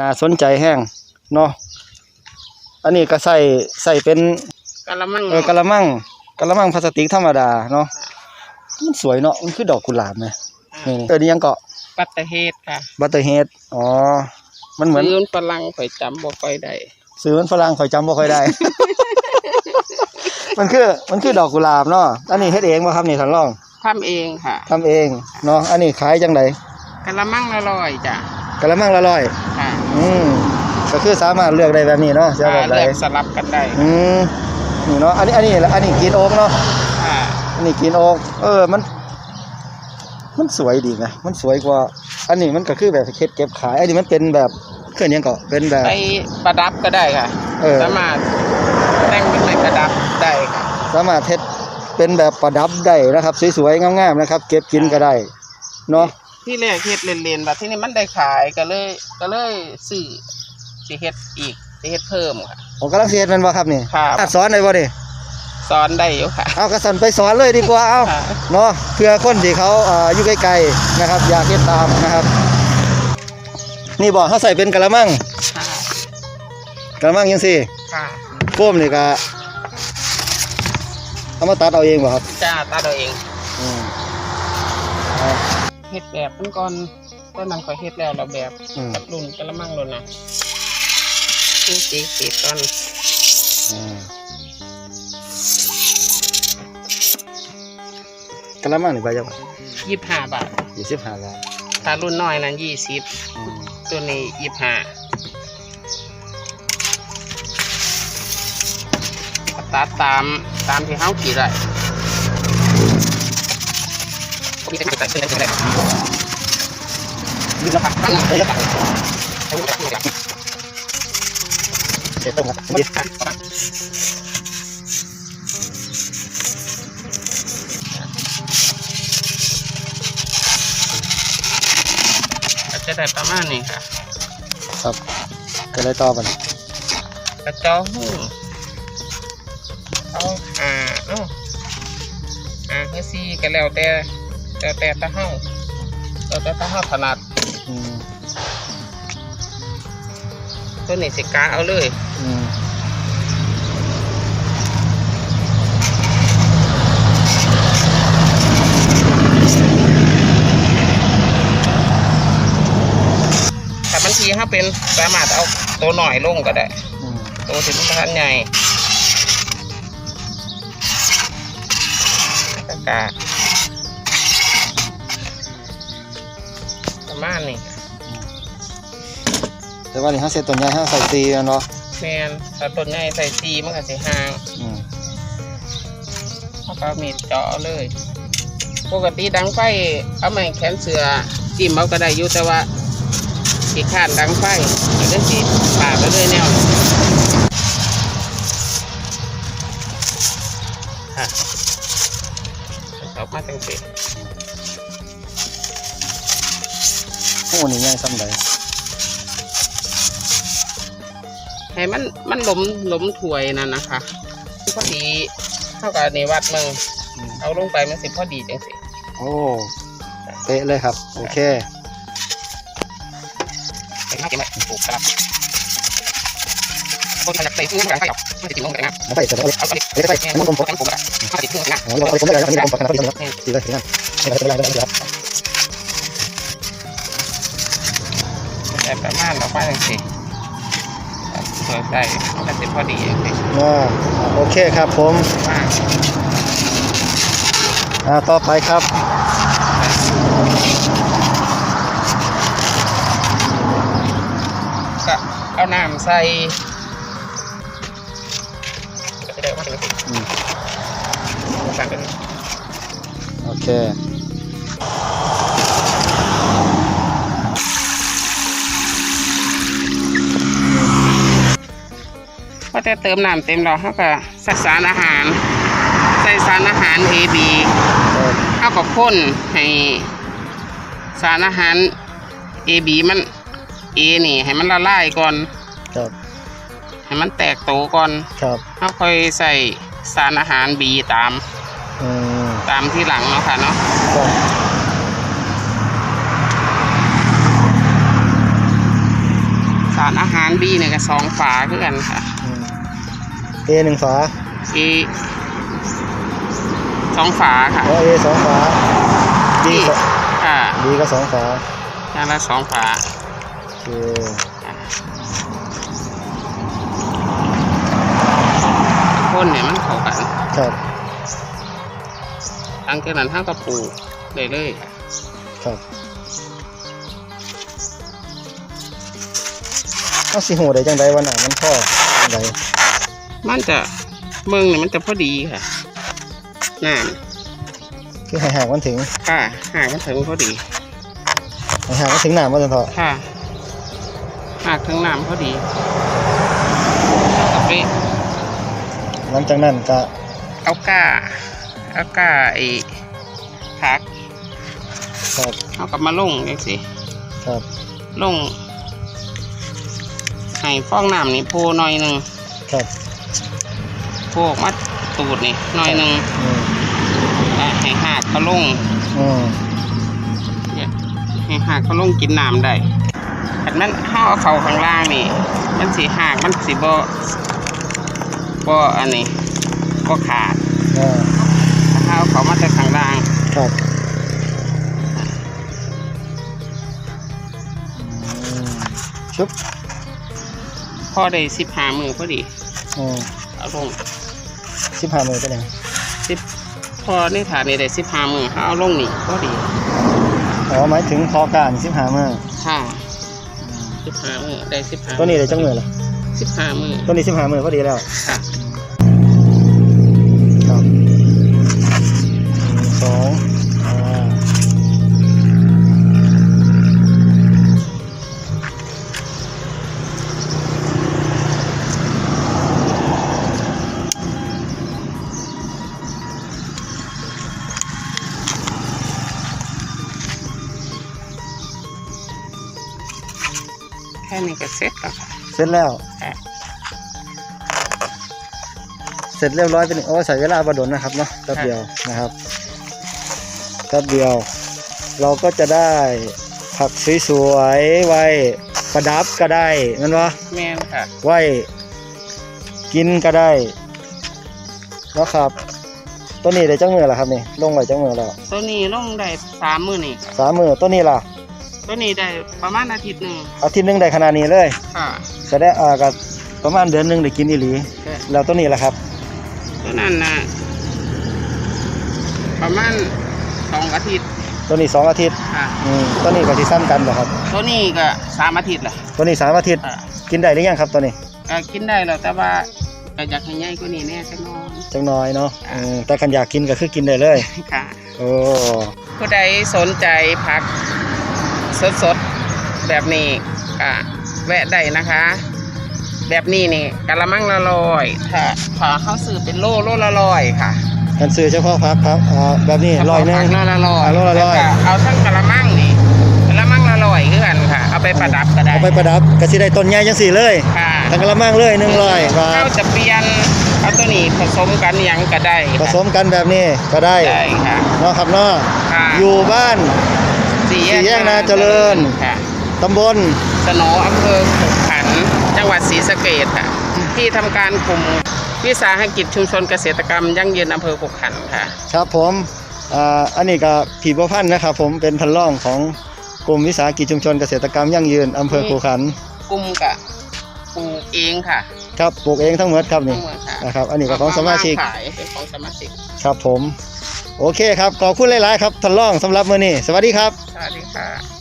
น่าสนใจแห้งเนาะอันนี้ก็ใส่ใส่เป็นกะละมังเออกะละมังกะละมังพลาสติกธรรมดาเนาะมันสวยเนาะมันคือดอกกุหลาบไหมนี่ๆเออนี่ยังเกาะปัตตะเฮดค่ะบัตเตอร์เฮดอ๋อมันเหมือนยืนฝรั่งข่อยจำบ่ค่อยได้ซื้อมันฝรั่งข่อยจำบ่ค่อยได้ มันคือมันคือดอกกุหลาบเนาะอันนี้เฮ็ดเองบ่ครับนี่ท่านรองทำเองค่ะทำเองเนาะอันนี้ขายจังไดกะละมังละร้อยจ้ะกะละมังละร้อยค่ะ อืมก็คือสามารถเลือกได้แบบนี้เนาะจะเอาแบบใดเลือกสลับกันได้อืมนี่เนาะอันนี้อันนี้อันนี้กินโอ๊กเนาะค่ะอันนี้กินโอ๊กเออมัน มันสวยดีไงมันสวยกว่า อันนี้มันก็คือแบบเคสเก็บขาย อันนี้มันเป็นแบบเครื่องยังก็เป็นแบบไปประดับก็ได้ค่ะเออสามารถแต่งเป็นไม้ประดับได้ค่ะสามารถเทศเป็นแบบประดับได้นะครับ สวยๆงามๆนะครับ เก็บกินก็ได้เนาะ ที่แรกเฮ็ดเล่นๆบัดที่นี่มันได้ขายก็เลยก็เลยซื้อสิเฮ็ดอีกสิเฮ็ดเพิ่มค่ะ ผมกำลังเสียมันบ่ครับนี่ครับ อะสอนได้บ่นี่สอนได้อยู่ค่ะ เอากระสันไปสอนเลยดีกว่าเอาค่ะ เนาะเพื่อคนที่เขาอ่าอยู่ไกลๆนะครับ อยากเฮ็ดตามนะครับ นี่บ่เขาใส่เป็นกะละมังค่ะกะละมังยังสิค่ะโฟมนี่ก็เอามาตัดเอาเองบ่ครับ จ้าตาเราเองอืมเฮ็ดแบบมันก่อนต้นนั้นข่อยเฮ็ดแล้วแล้วแบบอืม กับรุ่นกะละมังรุ่นน่ะนี่สีสีตอนอืมกะละมังนี่ใบจังยี่สิบห้าบาทยี่สิบห้าบาทถ้ารุ่นน้อยนั้นยี่สิบอืมตัวนี้ยี่สิบห้าตัดตามตามที่เฮากี่ได้ มีแต่ตัดเส้นได้ยืดแล้วครับเดี๋ยวครับเดี๋ยวต้องครับเดี๋ยวจะได้ประมาณนี้ค่ะ ครับก็เลยต่อกันกระเจาหูเอาอ่าเอ้าอ่าเพื่อซีก็แล้วแต่ แล้วแต่ตาเฮาแล้วแต่ตาเฮาถนัดอืมตัวนี้สิกาเอาเลยอืมถ้าบางทีถ้าเป็นสามารถเอาตัวหน่อยลงก็ได้อืมตัวสิมันทันใหญ่กากา ประมาณนี้แต่ว่านี่ห้าเซตตัวใหญ่ห้าใส่ตีกันเนาะแมนถ้าต้นใหญ่ใส่ซีมันก็สิห่างอืมเขาก็มีดเจาะเอาเลย ปกติดังไฟเอาไม้แขวนเสือจิ้มเอาก็ได้อยู่แต่ว่าสีข้านดังไฟมันก็สีขาดไปเลยแนวนี้ค่ะเอามาตั้งสิ โอ้นี่ใหญ่ซ้ำใดให้มันมันหล้มหล้มถวยนั่นนะคะพอดีเท่ากับในวัดมึงอืมเอาลงไปมันสิพอดีจังสิโอ้เป๊ะเลยครับ โอเคเห็นไหมเห็นไหมปลูกครับคนมันจะไปซื้อมันไปหรอกมันจะติดลงไปนะมาใส่เสร็จแล้วเอาเอาดิเอาไปใส่มันกลมๆกันผมก็ได้มาติดเครื่องนะอ๋อเราเอาไปผมไม่ได้แล้วนี่กลมๆกันนะพี่ครับดีเลยดีเลยไม่เป็นไรไม่เป็นไรครับ แต่ประมาณเราไปจังสิเปิดได้มันก็จะพอดีจังสิอ่าโอเคครับผมมากอ่าต่อไปครับก็เอาน้ำใส่ก็จะได้มาถึงสิอืม สั่งเป็นโอเค พอจะเติมน้ำเต็มเราเขาก็ใส่สารอาหาร ใส่สารอาหาร AB เอากับพ่นให้สารอาหาร AB มัน A นี่ ให้มันละลายก่อนครับให้มันแตกโตก่อนครับแล้วค่อยใส่สารอาหาร B ตามอืมตามที่หลังเนาะค่ะเนาะครับารอาหารบีเนี่ยก็สองฝาคือกันค่ะ เอหนึ่งฝาเอสองฝาค่ะอ๋อเอสองฝาบีสค่ะบีก็สองฝาอย่างละสองฝา โอเคพ่นเนี่ยมันเข้ากัน ครับหลังจากนั้นท่าก็ปลูกได้เลยค่ะครับเอาสิหูได้จังใดวันไหนมันพ่อจังใด มันจะเมืองเนี่ยมันจะพอดีค่ะน้ำคือให้ห่างมันถึงค่ะหากมันถึงพอดีให้ห่างมันถึงหนามมาจนเถอะค่ะหากถึงน้ำพอดีเอาไปหลังจากนั้นก็เอาก้าเอาก้าไอ้ผักครับเอากลับมาลงจังสิครับลงให้ฟองน้ำนี่โพหน่อยหนึ่งครับโพออกมาตูดนี่หน่อยหนึ่งอืมอะให้หากเขาลงอืมเนี่ยให้หากเขาลงกินน้ำได้ขันมันห้าเอาเขาข้างล่างนี่ มันสีหากมันสีบ่บ่อันนี้บ่ขาดอ่าถ้าเอาเขามาแต่ข้างล่างครับอืมชุบพอได้สิบห้ามือพอดีอืมเอาลง สิบห้ามือเป็นยังสิบพอในถาดนี่ได้สิบห้ามือถ้าเอาลงนี่พอดีอ๋อหมายถึงพอการสิบห้ามือค่ะสิบห้ามือได้สิบห้าตัวนี้ได้จังมือละสิบห้ามือตัวนี้สิบห้ามือพอดีแล้วค่ะ ค่นี้ก็เสร็จแล้วค่ะเสร็จแล้ว ค่ะเสร็จเรียบร้อยเป็นโอ้ใส่เวลาประดนนะครับเนาะแป๊บเดียวนะครับแป๊บเดียว เราก็จะได้ผักสวยๆไว้ประดับก็ได้แมันวะแม่นค่ะไว้กินก็ได้แล้วครับ ตัวนี้ได้จังมือแล้วครับนี่ลงไว้จังมือแล้วตัวนี้ลงได้สามมือนี่สามมือตัวนี้ล่ะ ตัวนี้ได้ประมาณอาทิตย์หนึ่งอาทิตย์หนึงได้ขนาดนี้เลยค่ะแสดงอ่ากับประมาณเดือนหนึงได้กินอีหลีแต่แล้วตัวนี้ล่ะครับ ตัวนั้นนะประมาณสองอาทิตย์ตัวนี้สองอาทิตย์ค่ะ อืมตัวนี้ก็ที่ซ้ำกันเหรอครับ ตัวนี้ก็สามอาทิตย์แหละตัวนี้สามอาทิตย์ค่ะกินได้หรือยังครับตัวนี้ก็กินได้แล้วแต่ว่าก็อยากให้ใหญ่กว่านี้แน่จังน้อย จังน้อยเนาะอ่าอืมแต่คันอยากกินก็คือกินได้เลย ค่ะ โอ้ ผู้ใดสนใจพัก สดๆ แบบนี้ก็แวะได้นะคะ แบบนี้นี่กะละมังละลอยถ้าถ้าเขาซื้อเป็นโลโลละลอยค่ะกันซื้อเฉพาะพักครับอ่าแบบนี้เฉพาะร้อยหนึงผักโลละลอยอ่าโลละร้อย แวก็เอาทั้งกะละมังนี่กะละมังละลอยคือกันค่ะ เอาไปประดับก็ได้เอาไปประดับก็สิได้ต้นใหญ่จังสี่เลยค่ะทั้งกระมังเลยหนึ่งร้อยบาเขาทจะเปลี่ยนเอาตัวนี้ผสมกันหยังก็ได้ผสมกันแบบนี้ก็ได้ได้ค่ะ เนาะครับเนาะค่ะ อยู่บ้าน สี่สี่แยกนาเจริญ ค่ะตำบล สโหนอำเภอขุขันธ์จังหวัดศรีสะเกษค่ะ ที่ทำการกลุ่มวิสาหกิจชุมชนเกษตรกรรมยั่งยืนอำเภอขุขันธ์ค่ะ ครับผมอ่าอันนี้ก็ผีบัวพันธ์นะครับผมเป็นพันล่องของกลุ่มวิสาหกิจชุมชนเกษตรกรรมยั่งยืนอำเภอนี่คูขันธ์กลุ่มกะปลูกเองค่ะครับปลูกเองทั้งหมดครับทั้นี่งหมดค่ะนะครับ อันนี้ก็ของสมาชิกเอขายเป็นของสมาชิก ครับผม โอเคครับขอบคุณหลาย ๆ ครับท่านรองสำหรับมื้อนี้สวัสดีครับ สวัสดีค่ะ